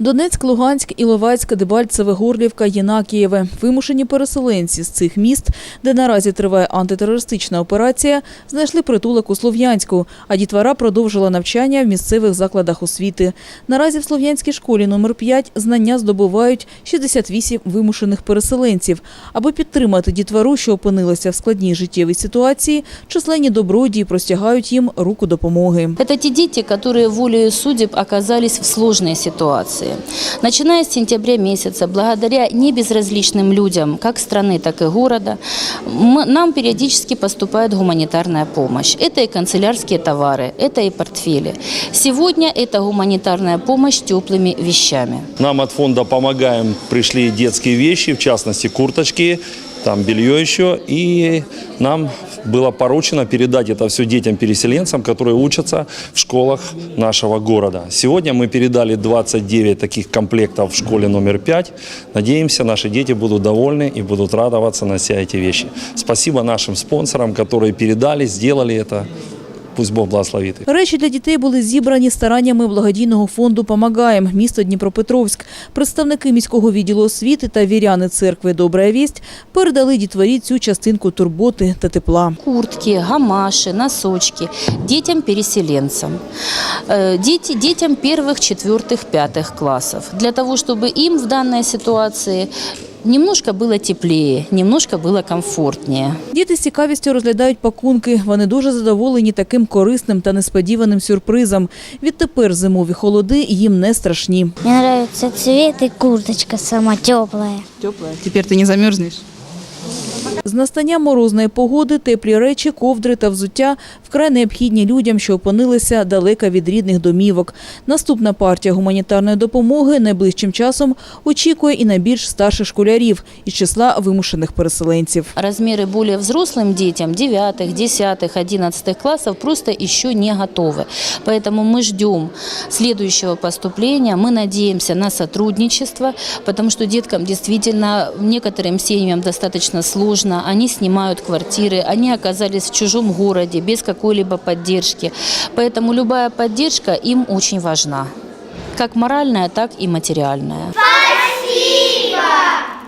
Донецьк, Луганськ, Іловайськ, Дебальцеве, Горлівка, Єнакієве. Вимушені переселенці з цих міст, де наразі триває антитерористична операція, знайшли притулок у Слов'янську, а дітвора продовжила навчання в місцевих закладах освіти. Наразі в Слов'янській школі номер 5 знання здобувають 68 вимушених переселенців. Аби підтримати дітвору, що опинилася в складній життєвій ситуації, численні добродії простягають їм руку допомоги. Это те дети, которые волею судеб оказались в сложной ситуации. Начиная с сентября месяца, благодаря небезразличным людям как страны, так и города, нам периодически поступает гуманитарная помощь. Это и канцелярские товары, это и портфели. Сегодня это гуманитарная помощь теплыми вещами. Нам от фонда «Помогаем» пришли детские вещи, в частности курточки, там белье еще. И нам было поручено передать это все детям-переселенцам, которые учатся в школах нашего города. Сегодня мы передали 29 таких комплектов в школе номер 5. Надеемся, наши дети будут довольны и будут радоваться, нося эти вещи. Спасибо нашим спонсорам, которые передали, сделали это. Пусть Бог благословит их. Речі для дітей були зібрані стараннями благодійного фонду «Помагаєм» місто Дніпропетровськ. Представники міського відділу освіти та віряни церкви «Добра вість» передали дітворі цю частинку турботи та тепла. Куртки, гамаши, носочки детям-переселенцам, Э, дети, детям первых, четвертых, пятых классов. Для того, чтобы им в данной ситуации немножко было теплее, немножко было комфортнее. Діти з цікавістю розглядають пакунки. Вони дуже задоволені таким корисним та несподіваним сюрпризом. Відтепер зимові холоди їм не страшні. Мне нравится цвет и курточка сама теплая. Теплая. Теперь ты не замерзнешь. З настанням морозної погоди теплі речі, ковдри та взуття вкрай необхідні людям, що опинилися далеко від рідних домівок. Наступна партія гуманітарної допомоги найближчим часом очікує і на більш старших школярів із числа вимушених переселенців. Размеры более взрослым детям, 9, 10, 11 классов, просто еще не готовы. Поэтому мы ждем следующего поступления. Мы надеемся на сотрудничество, потому что деткам действительно, некоторым семьям достаточно сложно. Они снимают квартиры, они оказались в чужом городе без какой-либо поддержки. Поэтому любая поддержка им очень важна. Как моральная, так и материальная.